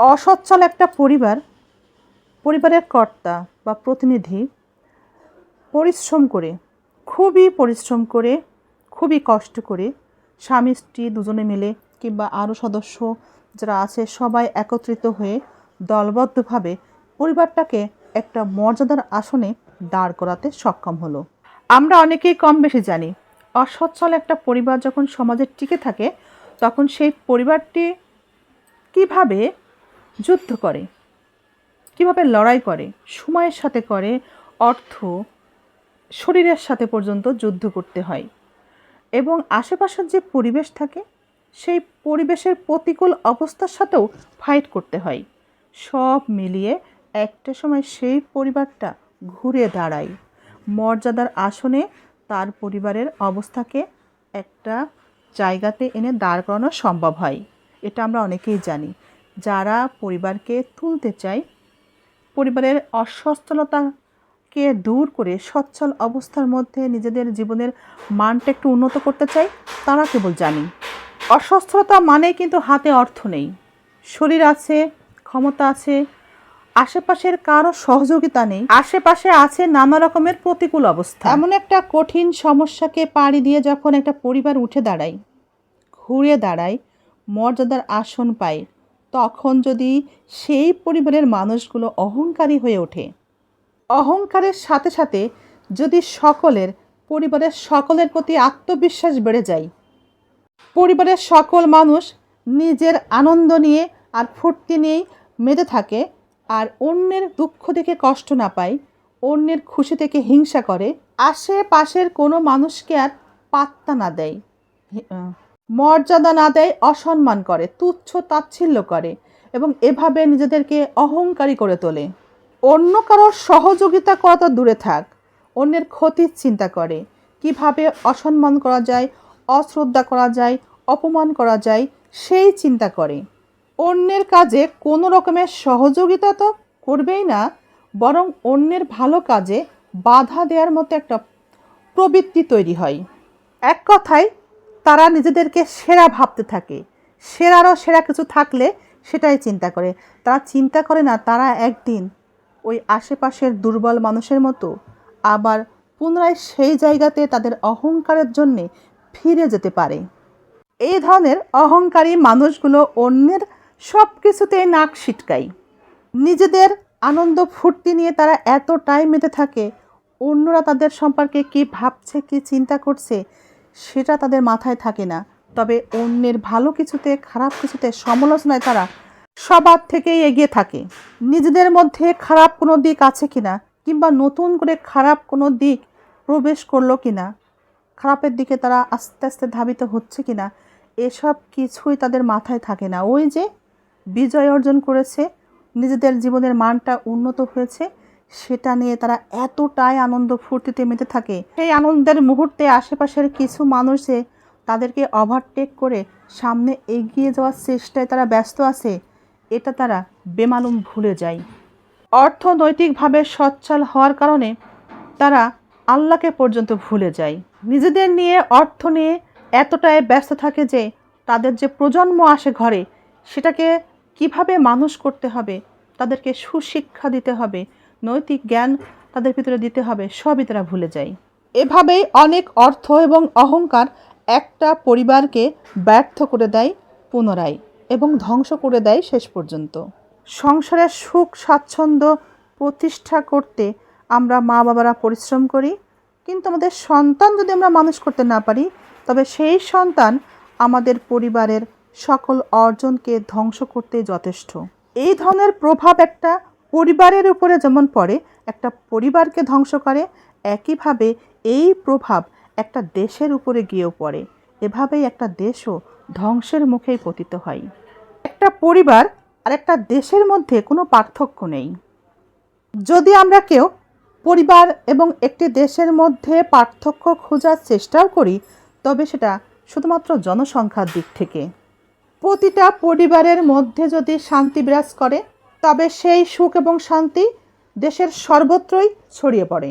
অসচ্ছল একটা পরিবার, পরিবারের কর্তা বা প্রতিনিধি পরিশ্রম করে, খুবই পরিশ্রম করে, খুবই কষ্ট করে স্বামী, স্ত্রী দুজনে মিলে কিংবা আরও সদস্য যারা আছে সবাই একত্রিত হয়ে দলবদ্ধভাবে পরিবারটাকে একটা মর্যাদার আসনে দাঁড় করাতে সক্ষম হলো। আমরা অনেকেই কম বেশি জানি, অসচ্ছল একটা পরিবার যখন সমাজে টিকে থাকে, তখন সেই পরিবারটি কীভাবে যুদ্ধ করে। কীভাবে লড়াই করে? সময়ের সাথে করে, অর্থ শরীরের সাথে পর্যন্ত যুদ্ধ করতে হয়। এবং আশেপাশের যে পরিবেশ থাকে, সেই পরিবেশের প্রতিকূল অবস্থার সাথেও ফাইট করতে হয়। সব মিলিয়ে একটা সময় সেই পরিবারটা ঘুরে দাঁড়ায়। মর্যাদার আসনে তার পরিবারের অবস্থাকে একটা জায়গাতে এনে দাঁড় করানো সম্ভব হয়। এটা আমরা অনেকেই জানি। যারা পরিবারকে তুলতে চায়, পরিবারের অসচ্ছলতাকে দূর করে সচ্ছল অবস্থার মধ্যে নিজেদের জীবনের মানটা একটু উন্নত করতে চাই তারা কেবল জানি। অসচ্ছলতা মানে কিন্তু হাতে অর্থ নেই। শরীর আছে, ক্ষমতা আছে, আশেপাশের কারও সহযোগিতা নেই, আশেপাশে আছে নানা রকমের প্রতিকূল অবস্থা। এমন একটা কঠিন সমস্যাকে পাড়ি দিয়ে যখন একটা পরিবার উঠে দাঁড়ায়, ঘুরে দাঁড়ায়, মর্যাদার আসন পায় তখন যদি সেই পরিবারের মানুষগুলো অহংকারী হয়ে ওঠে। অহংকারের সাথে সাথে যদি সকলের, পরিবারের সকলের প্রতি আত্মবিশ্বাস বেড়ে যায়। পরিবারের সকল মানুষ নিজের আনন্দ নিয়ে আর ফুর্তি নিয়েই মেতে থাকে আর অন্যের দুঃখ দেখে কষ্ট না পায়, অন্যের খুশি থেকে হিংসা করে, আশেপাশের কোনো মানুষকে আর পাত্তা না দেয়। মর্যাদা না দেয়, অসম্মান করে, তুচ্ছ তাচ্ছিল্য করে এবং এভাবে নিজেদেরকে অহংকারী করে তোলে। অন্য কারোর সহযোগিতা করা তো দূরে থাক, অন্যের ক্ষতির চিন্তা করে। কীভাবে অসম্মান করা যায়, অশ্রদ্ধা করা যায়, অপমান করা যায়, সেই চিন্তা করে। অন্যের কাজে কোনো রকমের সহযোগিতা তো করবেই না, বরং অন্যের ভালো কাজে বাধা দেওয়ার মতো একটা প্রবৃত্তি তৈরি হয়। এক কথায় তারা নিজেদেরকে সেরা ভাবতে থাকে। সেরারও সেরা কিছু থাকলে সেটাই চিন্তা করে। তারা চিন্তা করে না, তারা একদিন ওই আশেপাশের দুর্বল মানুষের মতো আবার পুনরায় সেই জায়গাতে তাদের অহংকারের জন্যে ফিরে যেতে পারে। এই ধরনের অহংকারী মানুষগুলো অন্যের সব কিছুতেই নাক সিটকায় নিজেদের আনন্দ ফুর্তি নিয়ে তারা এতটাই মেতে থাকে, অন্যরা তাদের সম্পর্কে কি ভাবছে, কি চিন্তা করছে সেটা তাদের মাথায় থাকে না। তবে অন্যের ভালো কিছুতে, খারাপ কিছুতে সমালোচনায় তারা সবার থেকেই এগিয়ে থাকে। নিজেদের মধ্যে খারাপ কোনো দিক আছে কিনা কিংবা নতুন করে খারাপ কোনো দিক প্রবেশ করল কিনা, খারাপের দিকে তারা আস্তে আস্তে ধাবিত হচ্ছে কিনা, এসব কিছুই তাদের মাথায় থাকে না। ওই যে বিজয় অর্জন করেছে, নিজেদের জীবনের মানটা উন্নত হয়েছে সেটা নিয়ে তারা এতটাই আনন্দ ফুর্তিতে মেতে থাকে। সেই আনন্দের মুহূর্তে আশেপাশের কিছু মানুষ তাদেরকে ওভারটেক করে সামনে এগিয়ে যাওয়ার চেষ্টায় তারা ব্যস্ত আছে, এটা তারা বেমালুম ভুলে যায়। অর্থনৈতিকভাবে সচ্ছল হওয়ার কারণে তারা আল্লাহকে পর্যন্ত ভুলে যায়। নিজেদের নিয়ে অর্থ নিয়ে এতটাই ব্যস্ত থাকে যে তাদের যে প্রজন্ম আসে ঘরে, সেটাকে কীভাবে মানুষ করতে হবে, তাদেরকে সুশিক্ষা দিতে হবে নৈতিক জ্ঞান তাদের ভিতরে দিতে হবে সবই তারা ভুলে যায়। এভাবেই অনেক অর্থ এবং অহংকার একটা পরিবারকে ব্যর্থ করে দেয় পুনরায় এবং ধ্বংস করে দেয় শেষ পর্যন্ত। সংসারের সুখ স্বাচ্ছন্দ্য প্রতিষ্ঠা করতে আমরা মা বাবারা পরিশ্রম করি কিন্তু আমাদের সন্তান যদি আমরা মানুষ করতে না পারি তবে সেই সন্তান আমাদের পরিবারের সকল অর্জনকে ধ্বংস করতে যথেষ্ট। এই ধরনের প্রভাব একটা পরিবারের উপরে যেমন পড়ে, একটা পরিবারকে ধ্বংস করে, একইভাবে এই প্রভাব একটা দেশের উপরে গিয়েও পড়ে। এভাবেই একটা দেশও ধ্বংসের মুখেই পতিত হয়। একটা পরিবার আর একটা দেশের মধ্যে কোনো পার্থক্য নেই। যদি আমরা কেউ পরিবার এবং একটি দেশের মধ্যে পার্থক্য খোঁজার চেষ্টাও করি, তবে সেটা শুধুমাত্র জনসংখ্যার দিক থেকে। প্রতিটা পরিবারের মধ্যে যদি শান্তি বিরাজ করে তবে সেই সুখ এবং শান্তি দেশের সর্বত্রই ছড়িয়ে পড়ে।